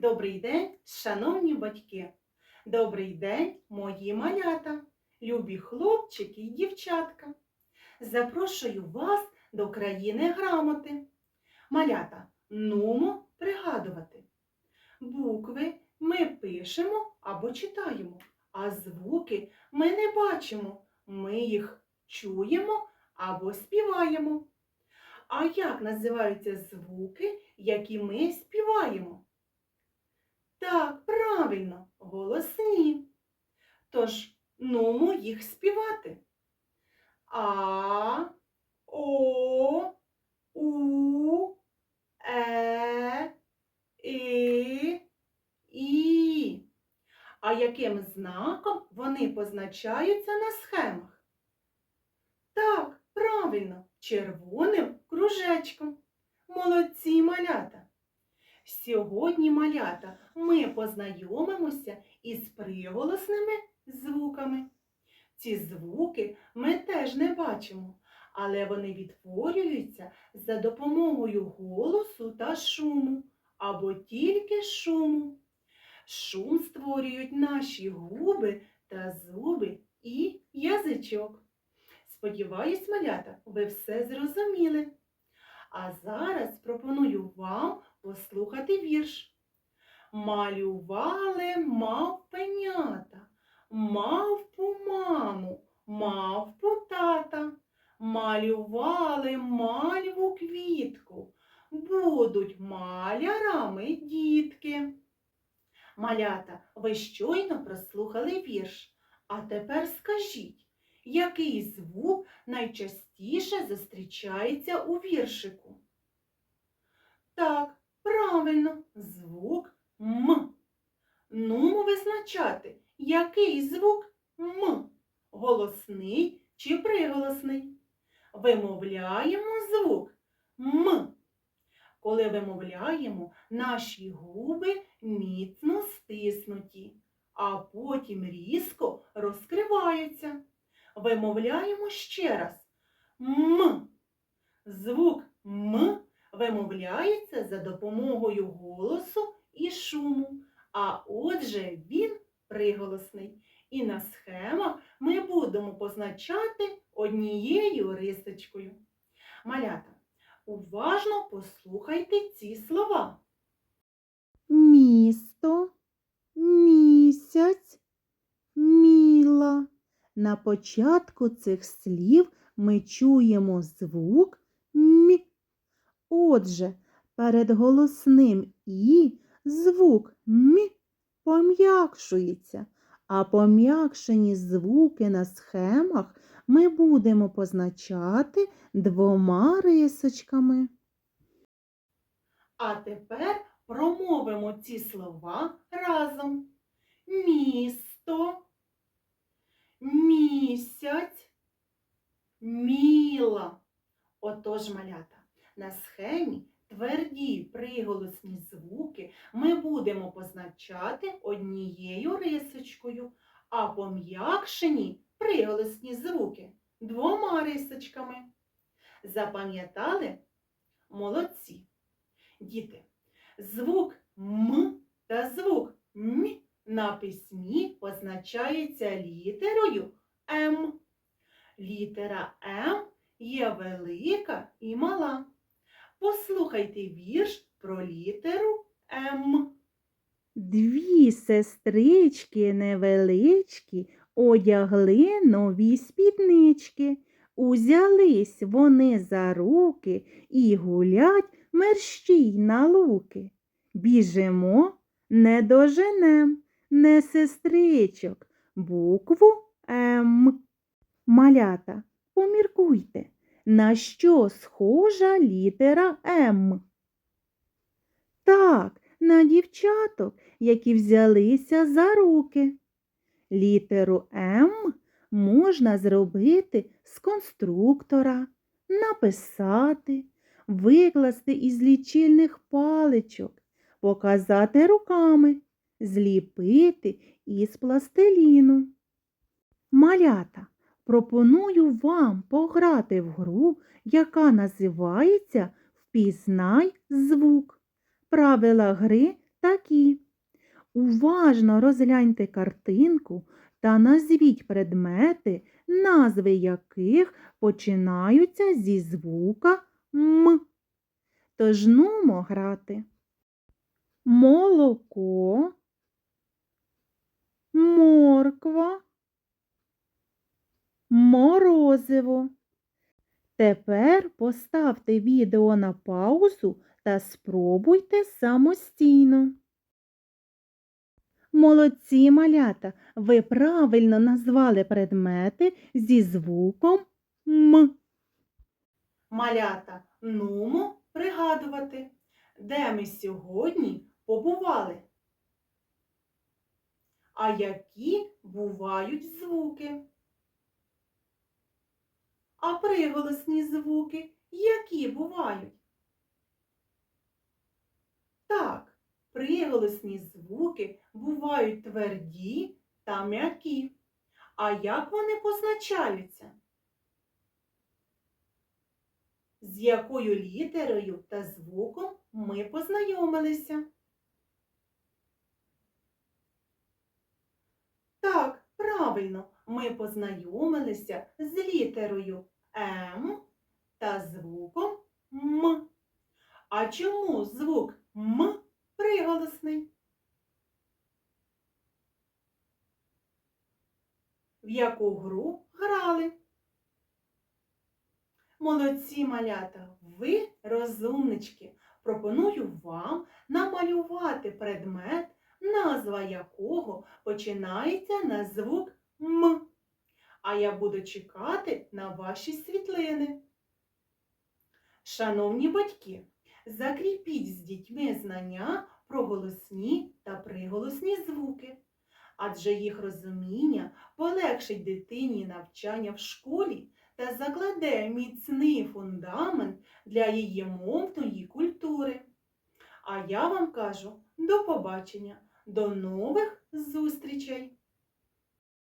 Добрий день, шановні батьки! Добрий день, мої малята, любі хлопчики й дівчатка. Запрошую вас до країни грамоти. Малята, нумо пригадувати. Букви ми пишемо або читаємо, а звуки ми не бачимо. Ми їх чуємо або співаємо. А як називаються звуки, які ми співаємо? Так, правильно, голосні. Тож, нумо їх співати. А, О, У, Е, І, І. А яким знаком вони позначаються на схемах? Так, правильно, червоним кружечком. Молодці малята. Сьогодні, малята, ми познайомимося із приголосними звуками. Ці звуки ми теж не бачимо, але вони відтворюються за допомогою голосу та шуму або тільки шуму. Шум створюють наші губи та зуби і язичок. Сподіваюсь, малята, ви все зрозуміли. А зараз пропоную вам послухати вірш. Малювали мавпенята, мавпу маму, мавпу тата. Малювали мальву квітку, будуть малярами дітки. Малята, ви щойно прослухали вірш. А тепер скажіть, який звук найчастіше зустрічається у віршику? Так, правильно, звук М. Ну, визначати, який звук М? Голосний чи приголосний? Вимовляємо звук М. Коли вимовляємо, наші губи міцно стиснуті, а потім різко розкриваються. Вимовляємо ще раз М. Звук М вимовляється за допомогою голосу і шуму, а отже він приголосний. І на схемах ми будемо позначати однією рисочкою. Малята, уважно послухайте ці слова. Місто, місяць, міла. На початку цих слів ми чуємо звук мі. Отже, перед голосним і звук мі пом'якшується, а пом'якшені звуки на схемах ми будемо позначати двома рисочками. А тепер промовимо ці слова разом. Місто, місяць, міла. Отож, малята, на схемі тверді приголосні звуки ми будемо позначати однією рисочкою, а пом'якшені приголосні звуки двома рисочками. Запам'ятали? Молодці. Діти, звук М та звук М на письмі позначається літерою М. Літера М є велика і мала. Послухайте вірш про літеру М. Дві сестрички невеличкі одягли нові спіднички. Узялись вони за руки і гулять мерщій на луки. Біжимо, не доженем, не сестричок, букву М. Малята, поміркуйте, на що схожа літера М? Так, на дівчаток, які взялися за руки. Літеру М можна зробити з конструктора, написати, викласти із лічильних паличок, показати руками, зліпити із пластиліну. Малята, пропоную вам пограти в гру, яка називається Впізнай звук. Правила гри такі. Уважно розгляньте картинку та назвіть предмети, назви яких починаються зі звука М. Тож нумо грати. Молоко, морозиво. Тепер поставте відео на паузу та спробуйте самостійно. Молодці малята, ви правильно назвали предмети зі звуком М. Малята, нумо пригадувати, де ми сьогодні побували. А які бувають звуки? А приголосні звуки які бувають? Так, приголосні звуки бувають тверді та м'які. А як вони позначаються? з якою літерою та звуком ми познайомилися. Так, правильно, ми познайомилися з літерою М та звуком М. А чому звук М приголосний? В яку гру грали? Молодці малята, ви розумнички. Пропоную вам намалювати предмет, назва якого починається на звук М. А я буду чекати на ваші світлини. Шановні батьки, закріпіть з дітьми знання про голосні та приголосні звуки, адже їх розуміння полегшить дитині навчання в школі та закладе міцний фундамент для її мовної культури. А я вам кажу до побачення, до нових зустрічей!